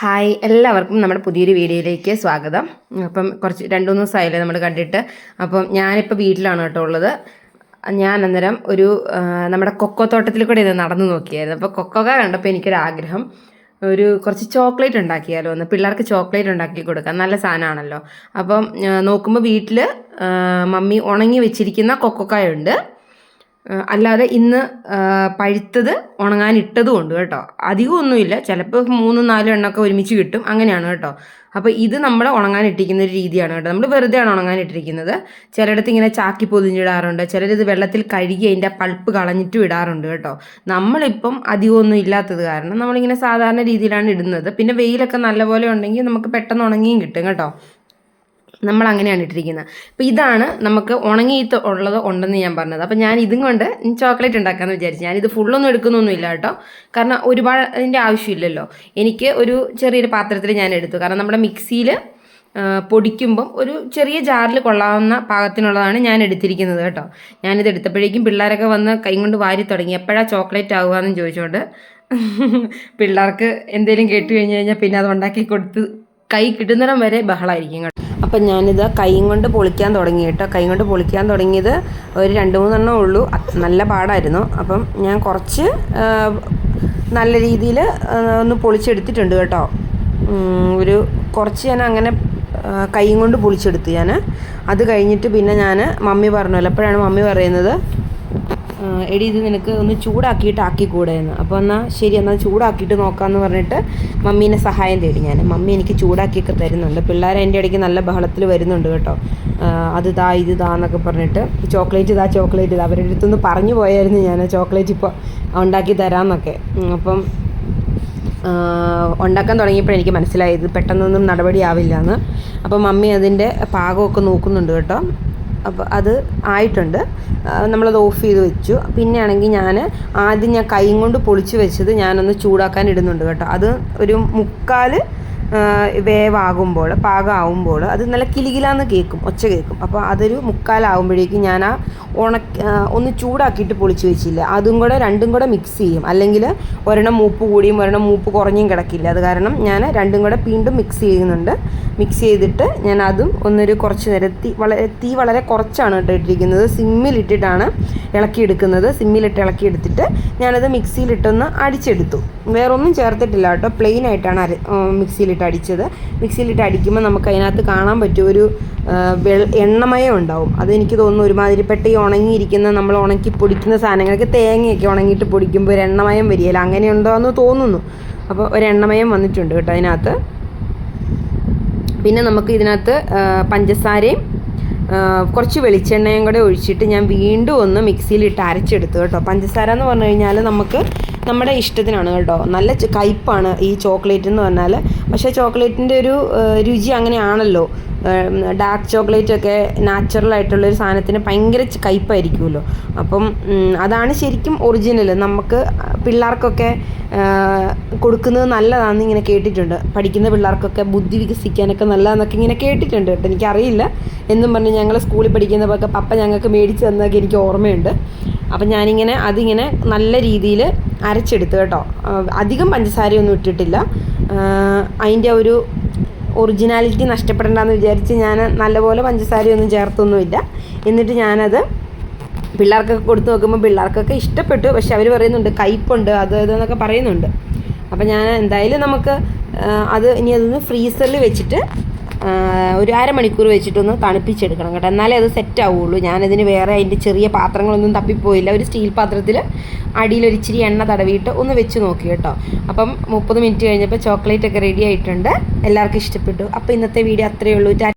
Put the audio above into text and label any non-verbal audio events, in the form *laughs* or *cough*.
Hi എല്ലാവർക്കും നമ്മുടെ പുതിയൊരു വീഡിയോയിലേക്ക് സ്വാഗതം. അപ്പം കുറച്ച് രണ്ട് മൂന്ന് ദിവസമായില്ലേ നമ്മൾ കണ്ടിട്ട്. അപ്പം ഞാനിപ്പോൾ വീട്ടിലാണ് കേട്ടോ ഉള്ളത്. ഞാൻ അന്നേരം ഒരു നമ്മുടെ കൊക്കോ തോട്ടത്തിൽ കൂടെ ഇത് നടന്നു നോക്കിയായിരുന്നു. അപ്പോൾ കൊക്കോക കണ്ടപ്പോൾ എനിക്കൊരാഗ്രഹം. ഒരു കുറച്ച് ചോക്ലേറ്റ് ഉണ്ടാക്കിയാലോ ഒന്ന് പിള്ളേർക്ക് ചോക്ലേറ്റ് ഉണ്ടാക്കി കൊടുക്കാം നല്ല സാധനമാണല്ലോ. അപ്പം നോക്കുമ്പോൾ വീട്ടിൽ മമ്മി ഉണങ്ങി വെച്ചിരിക്കുന്ന കൊക്കോക്കായുണ്ട് ആ, അല്ലാതെ ഇന്ന് പഴുത്തത് ഉണങ്ങാൻ ഇട്ടതും ഉണ്ട് കേട്ടോ. അധികമൊന്നുമില്ല ചിലപ്പോൾ മൂന്നും നാലും എണ്ണമൊക്കെ ഒരുമിച്ച് കിട്ടും. അങ്ങനെയാണ് കേട്ടോ. അപ്പോൾ ഇത് നമ്മൾ ഉണങ്ങാൻ ഇട്ടിരിക്കുന്ന ഒരു രീതിയാണ് കേട്ടോ. നമ്മൾ വെറുതെയാണ് ഉണങ്ങാൻ ഇട്ടിരിക്കുന്നത് ചിലയിടത്ത് ഇങ്ങനെ ചാക്കി പൊതിഞ്ഞിടാറുണ്ട്. ചിലരിത് വെള്ളത്തിൽ കഴുകി അതിന്റെ പൾപ്പ് കളഞ്ഞിട്ടും ഇടാറുണ്ട് കേട്ടോ. നമ്മളിപ്പം അധികമൊന്നും ഇല്ലാത്തത് കാരണം നമ്മളിങ്ങനെ സാധാരണ രീതിയിലാണ് ഇടുന്നത്. പിന്നെ വെയിലൊക്കെ നല്ലപോലെ ഉണ്ടെങ്കിൽ നമുക്ക് പെട്ടെന്ന് ഉണങ്ങിയും കിട്ടും കേട്ടോ. നമ്മൾ അങ്ങനെയാണ് ഇട്ടിരിക്കുന്നത്. അപ്പോൾ ഇതാണ് നമുക്ക് ഉണങ്ങിയിട്ട് ഉള്ളത് ഉണ്ടെന്ന് ഞാൻ പറഞ്ഞത്. അപ്പോൾ ഞാൻ ഇതും കൊണ്ട് ചോക്ലേറ്റ് ഉണ്ടാക്കാമെന്ന് വിചാരിച്ചു. ഞാനിത് ഫുള്ളൊന്നും എടുക്കുന്നൊന്നുമില്ല കേട്ടോ. കാരണം ഒരുപാട് അതിന്റെ ആവശ്യമില്ലല്ലോ. എനിക്ക് ഒരു ചെറിയൊരു പാത്രത്തിൽ ഞാൻ എടുത്തു. കാരണം നമ്മുടെ മിക്സിയിൽ പൊടിക്കുമ്പം ഒരു ചെറിയ ജാറിൽ കൊള്ളാവുന്ന പാകത്തിനുള്ളതാണ് ഞാൻ എടുത്തിരിക്കുന്നത് കേട്ടോ. ഞാനിത് എടുത്തപ്പോഴേക്കും പിള്ളേരൊക്കെ വന്ന് കൈ കൊണ്ട് വാരി തുടങ്ങി. എപ്പോഴാണ് ചോക്ലേറ്റ് ആവുക എന്ന് ചോദിച്ചുകൊണ്ട് *laughs* പിള്ളേർക്ക് എന്തെങ്കിലും കേട്ട് കഴിഞ്ഞ് കഴിഞ്ഞാൽ പിന്നെ അത് ഉണ്ടാക്കി കൊടുത്ത് കൈ കിട്ടുന്നിടം വരെ ബഹളായിരിക്കും അപ്പം ഞാനിത് കൈ കൊണ്ട് പൊളിക്കാൻ തുടങ്ങി കേട്ടോ. കൈ കൊണ്ട് പൊളിക്കാൻ തുടങ്ങിയത് ഒരു രണ്ട് മൂന്നെണ്ണം ഉള്ളൂ. നല്ല പാടായിരുന്നു. അപ്പം ഞാൻ കുറച്ച് നല്ല രീതിയിൽ ഒന്ന് പൊളിച്ചെടുത്തിട്ടുണ്ട് കേട്ടോ. ഒരു കുറച്ച് ഞാൻ അങ്ങനെ കൈയും കൊണ്ട് പൊളിച്ചെടുത്തു ഞാൻ അത് കഴിഞ്ഞിട്ട് പിന്നെ ഞാൻ മമ്മി പറഞ്ഞല്ലോ അപ്പോഴാണ് മമ്മി പറയുന്നത് എടി ഇത് നിനക്ക് ഒന്ന് ചൂടാക്കിയിട്ട് ആക്കിക്കൂടെ എന്ന് അപ്പോൾ എന്നാൽ ശരി എന്നാൽ ചൂടാക്കിയിട്ട് നോക്കാമെന്ന് പറഞ്ഞിട്ട് മമ്മീനെ സഹായം തേടി ഞാൻ. മമ്മി എനിക്ക് ചൂടാക്കിയൊക്കെ തരുന്നുണ്ട്. പിള്ളേർ എന്റെ ഇടയ്ക്ക് നല്ല ബഹളത്തിൽ വരുന്നുണ്ട് കേട്ടോ. അത് താ ഇത് താ എന്നൊക്കെ പറഞ്ഞിട്ട് ചോക്ലേറ്റ് ഇതാ ചോക്ലേറ്റ് ഇതാ. അവരുടെ അടുത്തൊന്ന് പറഞ്ഞു പോയായിരുന്നു ഞാൻ ചോക്ലേറ്റ് ഇപ്പോൾ ഉണ്ടാക്കി തരാമെന്നൊക്കെ അപ്പം ഉണ്ടാക്കാൻ തുടങ്ങിയപ്പോൾ എനിക്ക് മനസ്സിലായി ഇത് പെട്ടെന്നൊന്നും നടപടിയാവില്ല എന്ന് അപ്പോൾ മമ്മി അതിന്റെ പാകമൊക്കെ നോക്കുന്നുണ്ട് കേട്ടോ. അപ്പോൾ അത് ആയിട്ടുണ്ട്. നമ്മളത് ഓഫ് ചെയ്ത് വെച്ചു. പിന്നെ ആണെങ്കിൽ ഞാൻ ആദ്യം ഞാൻ കൈ കൊണ്ട് പൊളിച്ച് വെച്ചത് ഞാനൊന്ന് ചൂടാക്കാൻ ഇടുന്നുണ്ട് കേട്ടോ. അത് ഒരു മുക്കാൽ വേവാകുമ്പോൾ പാകമാകുമ്പോൾ അത് നല്ല കിലികിലാന്ന് കേൾക്കും ഒച്ച കേൾക്കും. അപ്പോൾ അതൊരു മുക്കാലാകുമ്പോഴേക്കും ഞാൻ ആ ഉണക്ക ഒന്ന് ചൂടാക്കിയിട്ട് പൊളിച്ച് വെച്ചില്ല. അതും കൂടെ രണ്ടും കൂടെ മിക്സ് ചെയ്യും. അല്ലെങ്കിൽ ഒരെണ്ണം മൂപ്പ് കൂടിയും ഒരെണ്ണം മൂപ്പ് കുറഞ്ഞും കിടക്കില്ല. അത് കാരണം ഞാൻ രണ്ടും കൂടെ വീണ്ടും മിക്സ് ചെയ്യുന്നുണ്ട്. മിക്സ് ചെയ്തിട്ട് ഞാൻ അതും ഒന്നൊരു കുറച്ച് നേരം തീ വളരെ തീ വളരെ കുറച്ചാണ് കേട്ടോ ഇട്ടിരിക്കുന്നത്. സിമ്മിലിട്ടിട്ടാണ് ഇളക്കിയെടുക്കുന്നത് സിമ്മിലിട്ട് ഇളക്കിയെടുത്തിട്ട് ഞാനത് മിക്സിയിലിട്ടൊന്ന് അടിച്ചെടുത്തു. വേറൊന്നും ചേർത്തിട്ടില്ല കേട്ടോ. പ്ലെയിൻ ആയിട്ടാണ് അര മിക്സിയിലിട്ട് അടിച്ചത്. മിക്സിയിലിട്ട് അടിക്കുമ്പോൾ നമുക്ക് അതിനകത്ത് കാണാൻ പറ്റും ഒരു വെൾ എണ്ണമയം ഉണ്ടാവും. അതെനിക്ക് തോന്നുന്നു ഒരുമാതിരിപ്പെട്ട ഈ ഉണങ്ങിയിരിക്കുന്ന നമ്മൾ ഉണക്കി പൊടിക്കുന്ന സാധനങ്ങൾക്ക് തേങ്ങയൊക്കെ ഉണങ്ങിയിട്ട് പൊടിക്കുമ്പോൾ ഒരു എണ്ണമയം വരികയില്ല. അങ്ങനെയുണ്ടോ എന്ന് തോന്നുന്നു. അപ്പോൾ ഒരു എണ്ണമയം വന്നിട്ടുണ്ട് കേട്ടോ അതിനകത്ത്. പിന്നെ നമുക്ക് ഇതിനകത്ത് പഞ്ചസാരയും കുറച്ച് വെളിച്ചെണ്ണയും കൂടെ ഒഴിച്ചിട്ട് ഞാൻ വീണ്ടും ഒന്ന് മിക്സിയിലിട്ട് അരച്ചെടുത്തു കേട്ടോ. പഞ്ചസാര എന്ന് പറഞ്ഞു കഴിഞ്ഞാൽ നമുക്ക് നമ്മുടെ ഇഷ്ടത്തിനാണ് കേട്ടോ. നല്ല കയ്പ്പാണ് ഈ ചോക്ലേറ്റ് എന്ന് പറഞ്ഞാൽ പക്ഷേ ചോക്ലേറ്റിന്റെ ഒരു രുചി അങ്ങനെയാണല്ലോ. ഡാർക്ക് ചോക്ലേറ്റ് ഒക്കെ നാച്ചുറൽ ആയിട്ടുള്ള ഒരു സാധനത്തിന് ഭയങ്കര കയ്പ്പായിരിക്കുമല്ലോ അപ്പം അതാണ് ശരിക്കും ഒറിജിനൽ നമുക്ക് പിള്ളേർക്കൊക്കെ കൊടുക്കുന്നത് നല്ലതാണെന്ന് ഇങ്ങനെ കേട്ടിട്ടുണ്ട്. പഠിക്കുന്ന പിള്ളേർക്കൊക്കെ ബുദ്ധി വികസിക്കാനൊക്കെ നല്ലതാണെന്നൊക്കെ ഇങ്ങനെ കേട്ടിട്ടുണ്ട് കേട്ടോ. എനിക്കറിയില്ല. എന്നും പറഞ്ഞ് ഞങ്ങൾ സ്കൂളിൽ പഠിക്കുന്നപ്പോഴൊക്കെ പപ്പ ഞങ്ങൾക്ക് മേടിച്ച് തന്നതൊക്കെ എനിക്ക് ഓർമ്മയുണ്ട്. അപ്പം ഞാനിങ്ങനെ അതിങ്ങനെ നല്ല രീതിയിൽ അരച്ചെടുത്ത് കേട്ടോ. അധികം പഞ്ചസാരയൊന്നും ഇട്ടിട്ടില്ല. അതിന്റെ ഒരു ഒറിജിനാലിറ്റി നഷ്ടപ്പെടണ്ടെന്ന് വിചാരിച്ച് ഞാൻ നല്ലപോലെ പഞ്ചസാരയൊന്നും ചേർത്തൊന്നുമില്ല. എന്നിട്ട് ഞാനത് പിള്ളേർക്കൊക്കെ കൊടുത്തു നോക്കുമ്പോൾ പിള്ളേർക്കൊക്കെ ഇഷ്ടപ്പെട്ടു. പക്ഷെ അവർ പറയുന്നുണ്ട് കയ്പുണ്ട് അത് ഇതെന്നൊക്കെ പറയുന്നുണ്ട്. അപ്പം ഞാൻ എന്തായാലും നമുക്ക് അത് ഇനി അതൊന്ന് ഫ്രീസറിൽ വെച്ചിട്ട് ഒരു അരമണിക്കൂർ വെച്ചിട്ടൊന്ന് തണുപ്പിച്ചെടുക്കണം കേട്ടോ. എന്നാലേ അത് സെറ്റ് ആവുള്ളൂ. ഞാനതിന് വേറെ അതിന്റെ ചെറിയ പാത്രങ്ങളൊന്നും തപ്പിപ്പോയില്ല. ഒരു സ്റ്റീൽ പാത്രത്തിൽ അടിയിൽ ഒരു ഇച്ചിരി എണ്ണ തടവിയിട്ട് ഒന്ന് വെച്ച് നോക്കി കേട്ടോ. അപ്പം മുപ്പത് മിനിറ്റ് കഴിഞ്ഞപ്പോൾ ചോക്ലേറ്റ് ഒക്കെ റെഡി ആയിട്ടുണ്ട്. എല്ലാവർക്കും ഇഷ്ടപ്പെട്ടു. അപ്പോൾ ഇന്നത്തെ വീഡിയോ അത്രയേ ഉള്ളൂ.